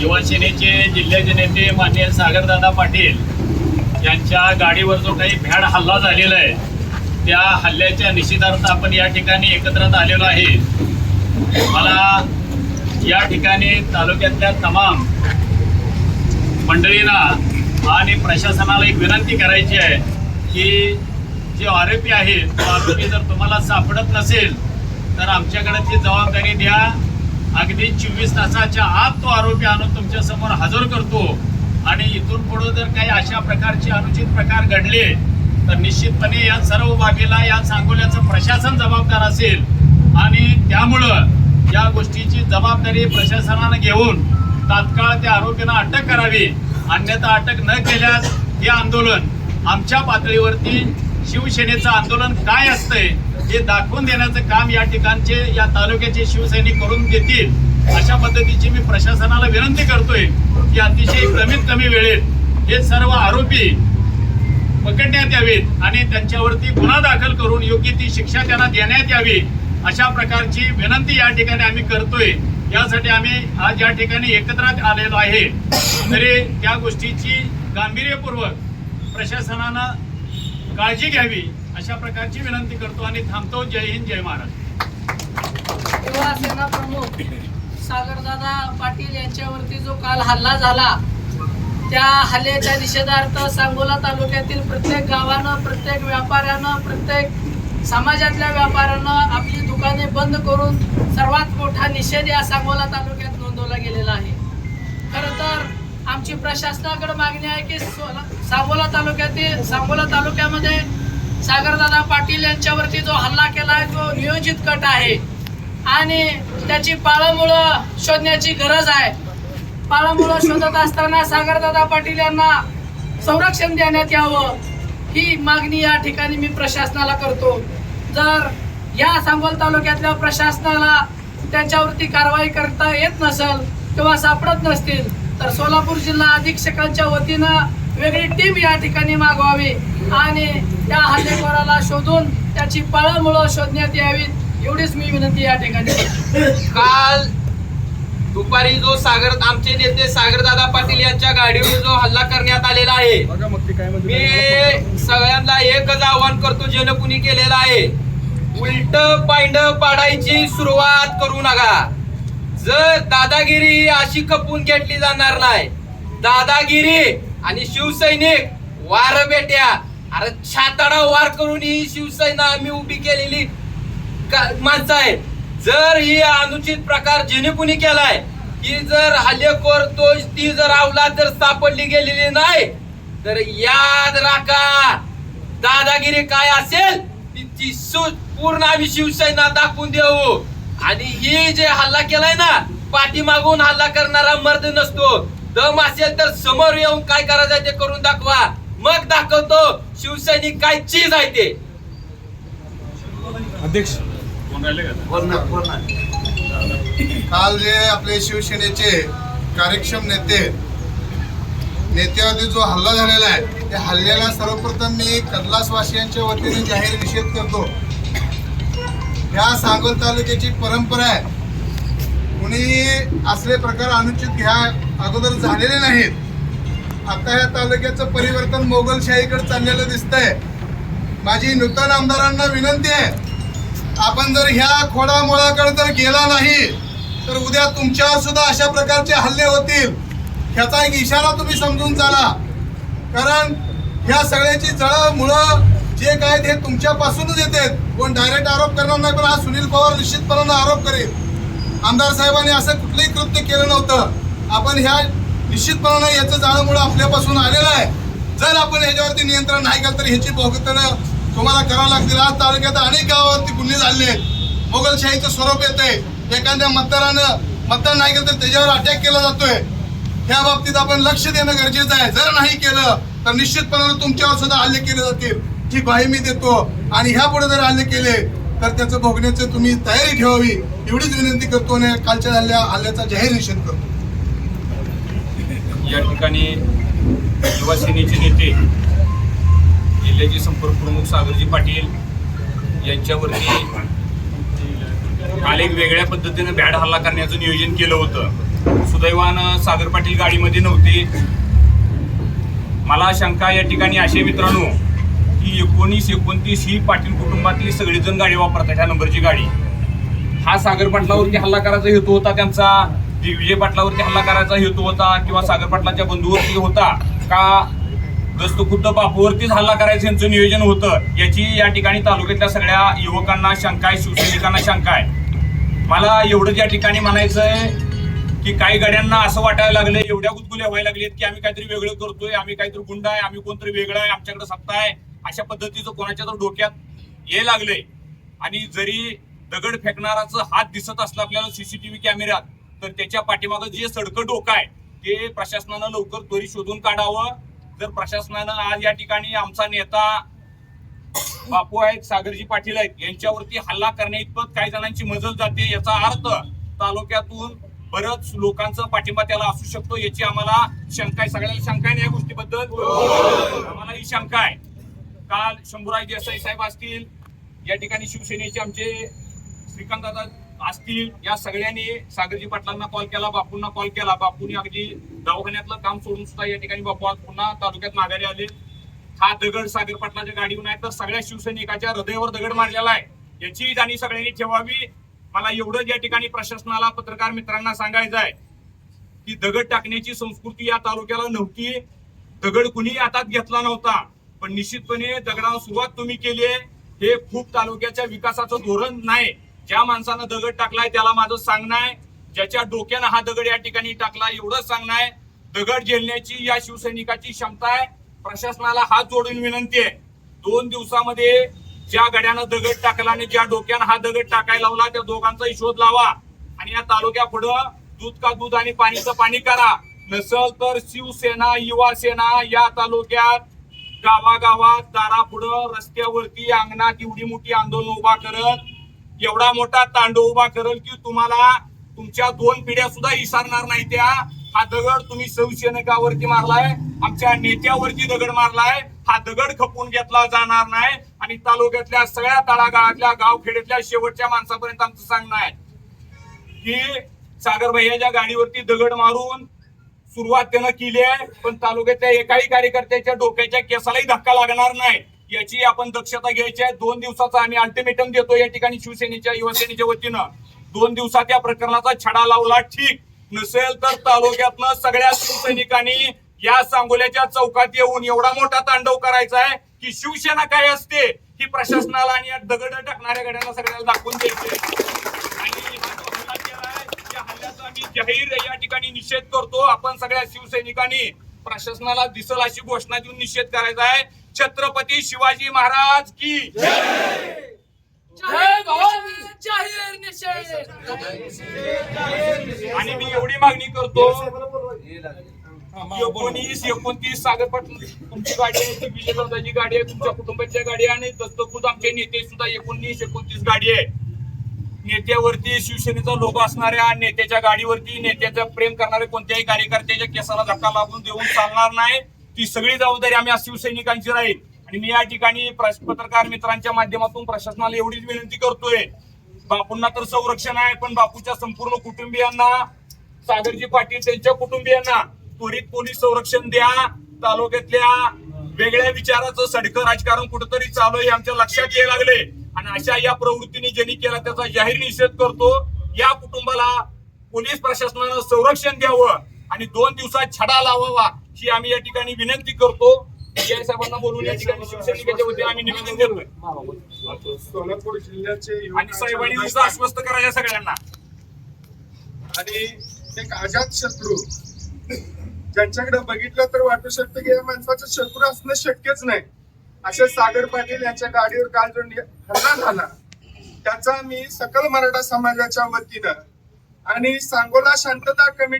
युवासेनेचे जिल्ह्याचे नेते मान्य सागरदादा पाटील यांच्या गाडीवर जो काही भ्याड हल्ला झालेला आहे त्या हल्ल्याच्या निषेधार्थ आपण या ठिकाणी एकत्रित आलेलो आहे. मला या ठिकाणी तालुक्यातल्या तमाम मंडळींना आणि प्रशासनाला एक विनंती करायची आहे की जे आरोपी आहे तो आरोपी जर तुम्हाला सापडत नसेल तर आमच्याकडे ती जबाबदारी द्या. अगदी चोवीस तासाच्या आत तो आरोपी आणून तुमच्यासमोर हजर करतो. आणि इथून पुढे जर काही अशा प्रकारचे अनुचित प्रकार घडले तर निश्चितपणे या सर्व बाबीला या सांगोल्याचं प्रशासन जबाबदार असेल. आणि त्यामुळं या गोष्टीची जबाबदारी प्रशासनानं घेऊन तात्काळ त्या आरोपींना अटक करावी. अन्यथा अटक न केल्यास हे आंदोलन आमच्या पातळीवरती शिवसेनेचं आंदोलन काय असतंय हे दाखवून देण्याचं काम या ठिकाणचे या तालुक्याचे शिवसैनिक करून देतील अशा पद्धतीची मी प्रशासनाला विनंती करतोय की अतिशय कमीत कमी वेळेत हे सर्व आरोपी पकडण्यात यावेत आणि त्यांच्यावरती गुन्हा दाखल करून योग्य ती शिक्षा त्यांना देण्यात यावी अशा प्रकारची विनंती या ठिकाणी आम्ही करतोय. यासाठी आम्ही आज या ठिकाणी एकत्र आलेलो आहे. तरी त्या गोष्टीची गांभीर्यपूर्वक प्रशासनानं काळजी घ्यावी अशा प्रकारची विनंती करतो आणि थांबतो. जय हिंद जय महाराष्ट्र. युवा सेना प्रमुख सागरदादा पाटील यांच्यावरती जो काल हल्ला झाला त्या हल्ल्याच्या निषेधार्थ सांगोला तालुक्यातील प्रत्येक गावानं प्रत्येक व्यापाऱ्यानं प्रत्येक समाजातल्या व्यापाऱ्यानं आपली दुकाने बंद करून सर्वात मोठा निषेध या सांगोला तालुक्यात नोंदवला गेलेला आहे. आमची प्रशासनाकडे मागणी आहे की सांगोला तालुक्यातील सांगोला तालुक्यामध्ये सागरदादा पाटील यांच्यावरती जो हल्ला केला आहे तो नियोजित कट आहे. आणि त्याची पाळमुळं शोधण्याची गरज आहे. पाळमुळं शोधत असताना सागरदादा पाटील यांना संरक्षण देण्यात यावं ही मागणी या ठिकाणी मी प्रशासनाला करतो. जर या सांगोल तालुक्यातल्या प्रशासनाला त्यांच्यावरती कारवाई करता येत नसेल किंवा सापडत नसतील तर सोलापूर जिल्हा अधीक्षकांच्या वतीनं वेगळी टीम या ठिकाणी मागवावी आणि त्या हल्लेखोराला शोधून त्याची पाळमुळं शोधण्यात यावीत एवढीच मी विनंती या ठिकाणी करतो. काल दुपारी जो सागर आमचे नेते सागरदादा पाटील यांच्या गाडीवर जो हल्ला करण्यात आलेला आहे मी सगळ्यांना एकच आवाहन करतो ज्यानं कुणी केलेलं आहे उलट पांड पाडायची सुरुवात करू नका जर दादागिरी ही अशी खपून घेतली जाणार नाही. दादागिरी आणि शिवसैनिक वार बेट्या. अरे छाताडा वार करून ही शिवसेना आम्ही उभी केलेली का- माणसं आहेत. जर ही अनुचित प्रकार जिने कुणी केलाय की जर हल्लेखोर दोष ती जर आवला जर सापडली गेलेली नाही तर याद राखा दादागिरी काय असेल ती ती सु- पूर्ण आम्ही शिवसेना दाखवून देऊ. आणि ही जे हल्ला केलाय ना पाठीमागून हल्ला करणारा मर्द नसतो. दम असेल तर समोर येऊन काय करायचं ते करून दाखवा. मग दाखवतो शिवसैनिक काय चीज आहे ते. अध्यक्ष. कोण राहिले का? काल जे आपले शिवसेनेचे कार्यक्षम नेते नेत्यावरती जो हल्ला झालेला आहे त्या हल्ल्याला सर्वप्रथम मी कदलासवासियांच्या वतीने जाहीर निषेध करतो. ह्या सांगोल तालुक्याची परंपरा आहे. कुणी असले प्रकार अनुचित ह्या अगोदर झालेले नाहीत. आता ह्या तालुक्याचं परिवर्तन मोगलशाहीकडे चाललेलं दिसतंय. माझी नूतन आमदारांना विनंती आहे आपण जर ह्या खोडामोळाकडे जर गेला नाही तर उद्या तुमच्यावर सुद्धा अशा प्रकारचे हल्ले होतील. ह्याचा एक इशारा तुम्ही समजून चाला. कारण ह्या सगळ्याची जळ मुळं जे काय ते तुमच्यापासूनच येते. कोण डायरेक्ट आरोप करणार नाही पण आज सुनील पवार निश्चितपणानं आरोप करेल. आमदार साहेबांनी असं कुठलंही कृत्य केलं नव्हतं. आपण ह्या निश्चितपणानं याचं जाळमुळं आपल्यापासून आलेलं आहे. जर आपण ह्याच्यावरती नियंत्रण नाही केलं तर ह्याची भोगतनं तुम्हाला करावं लागतील. आज तालुक्यात अनेक गावावरती गुन्हे झाले आहेत. मोगलशाहीचं स्वरूप येते एखाद्या मतदारानं मतदान नाही केलं तर त्याच्यावर अटॅक केला जातोय. ह्या बाबतीत आपण लक्ष देणं गरजेचं आहे. जर नाही केलं तर निश्चितपणानं तुमच्यावर सुद्धा हल्ले केले जातील. ही ग्वाही मी देतो आणि ह्या पुढे जर हल्ले केले तर त्याचं भोगण्याचं तुम्ही तयारी ठेवावी. एवढीच विनंती करतो आणि कालच्या हल्ल्या हल्ल्याचा जाहीर निषेध करतो. या ठिकाणी युवासेनेचे नेते जिल्ह्याचे संपर्क प्रमुख सागरजी पाटील यांच्यावरती काल एक वेगळ्या पद्धतीनं भ्याड हल्ला करण्याचं नियोजन केलं होतं. सुदैवानं सागर पाटील गाडीमध्ये नव्हते. मला शंका या ठिकाणी असे मित्रांनो ही एकोणीस एकोणतीस ही पाटील कुटुंबातली सगळीजण गाडी वापरतात ह्या नंबरची गाडी. हा सागर पाटलावरती हल्ला करायचा हेतू होता त्यांचा? दिग्विजय पाटलावरती हल्ला करायचा हेतू होता किंवा सागर पाटलाच्या बंधूवरती होता का? जस्त खुद्द बापूवरतीच हल्ला करायचं यांचं नियोजन होतं. याची या ठिकाणी तालुक्यातल्या सगळ्या युवकांना शंका आहे शिवसैनिकांना शंका आहे. मला एवढंच या ठिकाणी म्हणायचं आहे की काही गाड्यांना असं वाटायला लागलं एवढ्या गुदगुल्या व्हायला लागलेत की आम्ही काहीतरी वेगळं करतोय आम्ही काहीतरी गुंड आहे आम्ही कोणतरी वेगळं आहे आमच्याकडे सत्ता आहे. अशा पद्धतीचं कोणाच्या तर डोक्यात ये लागले आणि जरी दगड फेकणाराचं हात दिसत असलं आपल्याला सीसीटीव्ही कॅमेऱ्यात तर त्याच्या पाठीमागं जे सडकं डोकं आहे ते प्रशासनानं लवकर त्वरित शोधून काढावं. जर प्रशासनानं आज या ठिकाणी आमचा नेता बापू आहेत सागरजी पाटील आहेत यांच्यावरती हल्ला करण्या इतपत काही जणांची मजल जाते याचा अर्थ तालुक्यातून बरंच लोकांचा पाठिंबा त्याला असू शकतो याची आम्हाला शंका आहे. सगळ्याला शंका आहे या गोष्टीबद्दल? आम्हाला ही शंका आहे. काल शंभूराज देसाई साहेब असतील या ठिकाणी शिवसेनेचे आमचे श्रीकांत दादा असतील या सगळ्यांनी सागरजी पाटलांना कॉल केला बापूंना कॉल केला. बापूंनी अगदी दवाखान्यातलं काम सोडून सुद्धा या ठिकाणी बापू आज पुन्हा तालुक्यात माघारी आले. हा दगड सागर पाटलाच्या गाडीवर नाही तर सगळ्या शिवसैनिकाच्या हृदयावर दगड मारलेला आहे. याची जाणीव सगळ्यांनी ठेवावी. मला एवढं या ठिकाणी प्रशासनाला पत्रकार मित्रांना सांगायचं आहे की दगड टाकण्याची संस्कृती या तालुक्याला नव्हती. दगड कुणी हातात घेतला नव्हता. पण निश्चितपणे दगडाला सुरुवात तुम्ही केली आहे. हे खूप तालुक्याच्या विकासाचं धोरण नाही. ज्या माणसानं दगड टाकलाय त्याला माझं सांगणं आहे. ज्याच्या डोक्यानं हा दगड या ठिकाणी टाकला एवढंच सांगणं आहे. दगड झेलण्याची या शिवसैनिकाची क्षमता आहे. प्रशासनाला हात जोडून विनंती आहे. दोन दिवसामध्ये ज्या गड्यानं दगड टाकला आणि ज्या डोक्यानं हा दगड टाकायला लावला त्या दोघांचाही शोध लावा. आणि या तालुक्या पुढं दूध का दूध आणि पाणीचं पाणी करा. नसल तर शिवसेना युवा सेना या तालुक्यात गावागावात दारापुढं रस्त्यावरती अंगणात एवढी मोठी आंदोलन उभा करत एवढा मोठा तांडव उभा करल की तुम्हाला तुमच्या दोन पिढ्या सुद्धा विसरणार नाही त्या. हा दगड तुम्ही शिवसैनिकावरती मारलाय आमच्या नेत्यावरती दगड मारलाय. हा दगड खपून घेतला जाणार नाही आणि तालुक्यातल्या सगळ्या तळागाळातल्या गावखेड्यातल्या शेवटच्या माणसापर्यंत आमचं सांगणं आहे की सागर भैयाच्या गाडीवरती दगड मारून सुरुवात त्यानं केली आहे पण तालुक्यातल्या एकाही कार्यकर्त्याच्या डोक्याच्या केसालाही धक्का लागणार नाही. याची आपण दक्षता घ्यायची आहे. दोन दिवसाचा आम्ही अल्टिमेटम देतो या ठिकाणी शिवसेनेच्या युवसेनेच्या वतीनं. दोन दिवसात या प्रकरणाचा छडा लावला ठीक. नसेल तर तालुक्यातनं सगळ्या शिवसैनिकांनी या सांगोल्याच्या चौकात येऊन एवढा मोठा तांडव करायचा आहे की शिवसेना काय असते ही प्रशासनाला आणि या दगड टाकणाऱ्या गड्यांना सगळ्याला दाखवून द्यायचे आणि हा जो हल्ला केला आहे, आम्ही जाहीर या ठिकाणी निषेध करतो. आपण सगळ्या शिवसैनिकांनी प्रशासनाला दिसल अशी घोषणा देऊन निषेध करायचा आहे. छत्रपती शिवाजी महाराज की आणि मी एवढी मागणी करतो एकोणीस एकोणतीस सागर पाटील तुमची गाडी आहे ती विजय गाडी आहे तुमच्या कुटुंबाची गाडी आहे आणि दस्तखुद आमचे नेते सुद्धा एकोणीस एकोणतीस गाडी आहे. नेत्यावरती शिवसेनेचा लोगो असणाऱ्या नेत्याच्या गाडीवरती नेत्याचं प्रेम करणाऱ्या कोणत्याही कार्यकर्त्याच्या केसाला धक्का लागून देऊन चालणार नाही. ती सगळी जबाबदारी आम्ही आज शिवसैनिकांची राहील. आणि मी या ठिकाणी पत्रकार मित्रांच्या माध्यमातून प्रशासनाला एवढीच विनंती करतोय. बापूंना तर संरक्षण आहे पण बापूच्या संपूर्ण कुटुंबियांना सागरजी पाटील त्यांच्या कुटुंबियांना त्वरित पोलीस संरक्षण द्या. तालुक्यातल्या वेगळ्या विचाराचं सडकं राजकारण कुठंतरी चालू आहे आमच्या लक्षात यायला लागले आणि अशा या प्रवृत्तीने ज्यांनी केला त्याचा जाहीर निषेध करतो या कुटुंबाला पोलीस प्रशासनानं संरक्षण द्यावं आणि दोन दिवसात छडा लावावा ही आम्ही या ठिकाणी विनंती करतो. या साहेबांना बोलून या ठिकाणी शिवसैनिकांच्या वतीने आम्ही निवेदन देतोय. सोलापूर जिल्ह्याचे आणि साहेबांनी नुसतं नाश्ता- आश्वस्त सगळ्यांना. आणि एक अजात शत्रू. ज्यांच्याकडे बघितलं तर वाटू शकतं की या माणसाचं शत्रू असणं शक्यच नाही. असे सागर पाटील यांच्या गाडीवर काल जो हल्ला झाला त्याचा मी सकल मराठा समाजाच्या वतीनं आणि सांगोला शांतता कमिटी